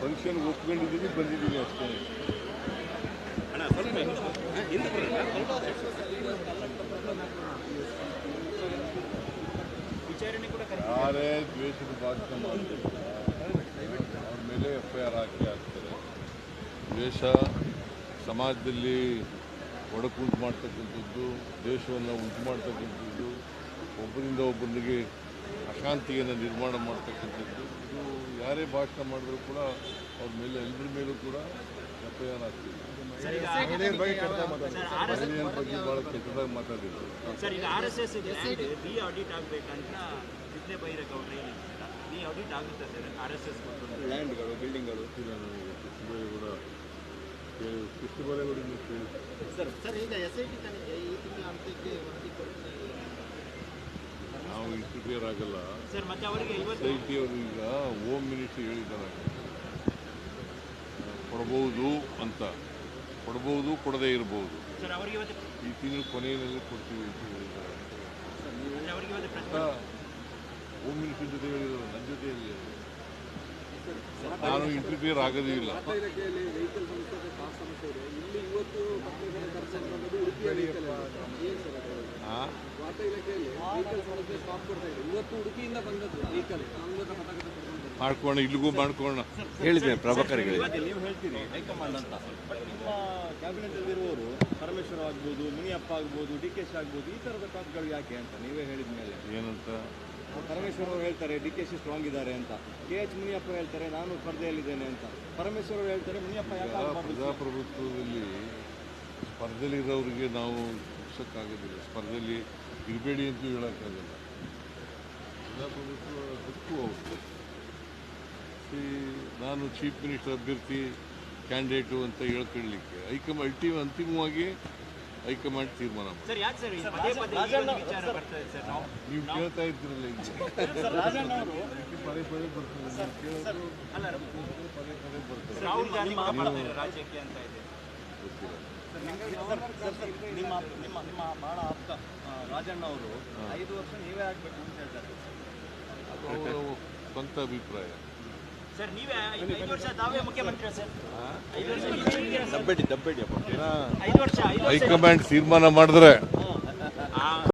Function ಒಪ್ಕೊಂಡಿದ್ದೀವಿ ಬಂದಿದ್ದೀವಿ ಅಷ್ಟೇ ಯಾರೇ ದ್ವೇಷದ ಭಾಷಣ ಮಾಡ್ತಿರ್ತಾರ ಅವ್ರ ಮೇಲೆ ಎಫ್ ಐ ಆರ್ ಹಾಕಿ ಹಾಕ್ತಾರೆ ದ್ವೇಷ ಸಮಾಜದಲ್ಲಿ ಒಡಕುಂಟು ಮಾಡ್ತಕ್ಕಂಥದ್ದು ದೇಶವನ್ನು ಉಂಟು ಮಾಡ್ತಕ್ಕಂಥದ್ದು ಒಬ್ಬರಿಂದ ಒಬ್ಬರಿಗೆ ಅಶಾಂತಿಯನ್ನು ನಿರ್ಮಾಣ ಮಾಡ್ತಕ್ಕಂಥದ್ದು. ಇದು ಯಾರೇ ಭಾಷಣ ಮಾಡಿದ್ರು ಕೂಡ ಅವ್ರ ಮೇಲೆ ಎಲ್ಲರ ಮೇಲೂ ಕೂಡ ಆರ್ ಹಾಕ್ತೀವಿ ಮಹಿಳೆಯರ ಬಗ್ಗೆ ಭಾಳ ಕೆಟ್ಟದಾಗಿ ಮಾತಾಡಿದ್ರು. ಸರ್ ಈಗ ನಾವು ಇಂಟರ್ಫಿಯರ್ ಆಗಲ್ಲ ಸರ್ ಮತ್ತೆ ಅವರಿಗೆ ಇವತ್ತು ಸೊಸೈಟಿ ಅವರು ಈಗ ಹೋಮ್ ಮಿನಿಸ್ಟರ್ ಹೇಳಿದ್ದಾರೆ. ಕೊಡ್ಬೋದು ಅಂತ. ಕೊಡ್ಬೋದು ಕೊಡದೇ ಇರ್ಬೋದು. ಸರ್ ಅವರಿಗೆ ಇವತ್ತು ಈ ತಿಂಗಳು ಕೊನೆಯಲ್ಲಿ ಕೊಡ್ತೀವಿ ಅಂತ ಹೇಳಿದ್ದಾರೆ. ಅವರಿಗೆ ಇವತ್ತು ಪ್ರಶ್ನೆ ಹೋಮ್ ಮಿನಿಸ್ಟರ್ ಜೊತೆ ಹೇಳಿದ್ರು ನನ್ನ ಜೊತೆ ಇಲ್ಲಿ ನಾನು ಇಂಟರ್ಫಿಯರ್ ಆಗೋದೇ ಇಲ್ಲ. ಮಾಡ್ಕೋಣ ಇಲ್ಲಿಗೂ ಮಾಡ್ಕೋಣ ಹೇಳಿದೆ ಪ್ರಭಾಕರ್ ಹೇಳಿ ನೀವು ಹೇಳ್ತೀರಿ ಹೈಕಮಾಂಡ್ ಅಂತ. ಬಟ್ ನಿಮ್ಮ ಕ್ಯಾಬಿನೆಟ್ ಅಲ್ಲಿರುವವರು ಪರಮೇಶ್ವರ ಆಗ್ಬೋದು ಮುನಿಯಪ್ಪ ಆಗ್ಬೋದು ಡಿ ಕೆ ಶಿ ಆಗ್ಬೋದು ಈ ಥರದ ಟಾಪ್ಗಳು ಯಾಕೆ ಅಂತ ನೀವೇ ಹೇಳಿದ ಮೇಲೆ. ಏನಂತ? ಪರಮೇಶ್ವರ ಅವರು ಹೇಳ್ತಾರೆ ಡಿ ಕೆ ಶಿ ಸ್ಟ್ರಾಂಗ್ ಇದ್ದಾರೆ ಅಂತ. ಕೆ. ಎಚ್. ಮುನಿಯಪ್ಪ ಹೇಳ್ತಾರೆ ನಾನು ಸ್ಪರ್ಧೆಯಲ್ಲಿದ್ದೇನೆ ಅಂತ. ಪರಮೇಶ್ವರ ಅವರು ಹೇಳ್ತಾರೆ ಮುನಿಯಪ್ಪ ಯಾಕೆ? ಪ್ರಜಾಪ್ರಭುತ್ವದಲ್ಲಿ ಸ್ಪರ್ಧೆಯಲ್ಲಿರೋರಿಗೆ ನಾವು ಶಿಕ್ಷಕ್ಕಾಗೋದಿಲ್ಲ ಸ್ಪರ್ಧೆಯಲ್ಲಿ ಇರಬೇಡಿ ಅಂತ ಹೇಳೋಕ್ಕಾಗಲ್ಲ. ಪ್ರಜಾಪ್ರಭುತ್ವ ಹಕ್ಕು ಅವರು ಈ ನಾನು ಚೀಫ್ ಮಿನಿಸ್ಟರ್ ಅಭ್ಯರ್ಥಿ ಕ್ಯಾಂಡಿಡೇಟು ಅಂತ ಹೇಳ್ಕೊಳ್ಳಿಕ್ಕೆ ಹೈಕಮಾಂಡ್ ಅಲ್ಟಿ ಅಂತಿಮವಾಗಿ ಹೈಕಮಾಂಡ್ ತೀರ್ಮಾನ ನಾವು ಕೇಳ್ತಾ ಇದ್ದೀರಲ್ಲ ಈಗ. ಪದೇ ಪದೇ ಬರ್ತದೆ. ನೀವು ಕೇಳೋದು ಪದೇ ಪದೇ ಗೊತ್ತಿಲ್ಲ. ನಿಮ್ಮ ನಿಮ್ಮ ನಿಮ್ಮ ಬಹಳ ಆಪ್ತ ರಾಜಣ್ಣ ಅವರು ಐದು ವರ್ಷ ನೀವೇ ಆಗ್ಬೇಕು ಅಂತ ಹೇಳ್ತಾರೆ. ಅವರ ಸ್ವಂತ ಅಭಿಪ್ರಾಯ. ಸರ್ ನೀವೇ ಐದು ವರ್ಷ ತಾವೇ ಮುಖ್ಯಮಂತ್ರಿ ಸರ್? ಐದು ವರ್ಷ? ದಬ್ಬೆಡಿ ದಬ್ಬೆಡಿ ಅಪ್ಪ. ಐದು ವರ್ಷ ಐದು ವರ್ಷ. ಹೈಕಮಾಂಡ್ ತೀರ್ಮಾನ ಮಾಡಿದ್ರೆ.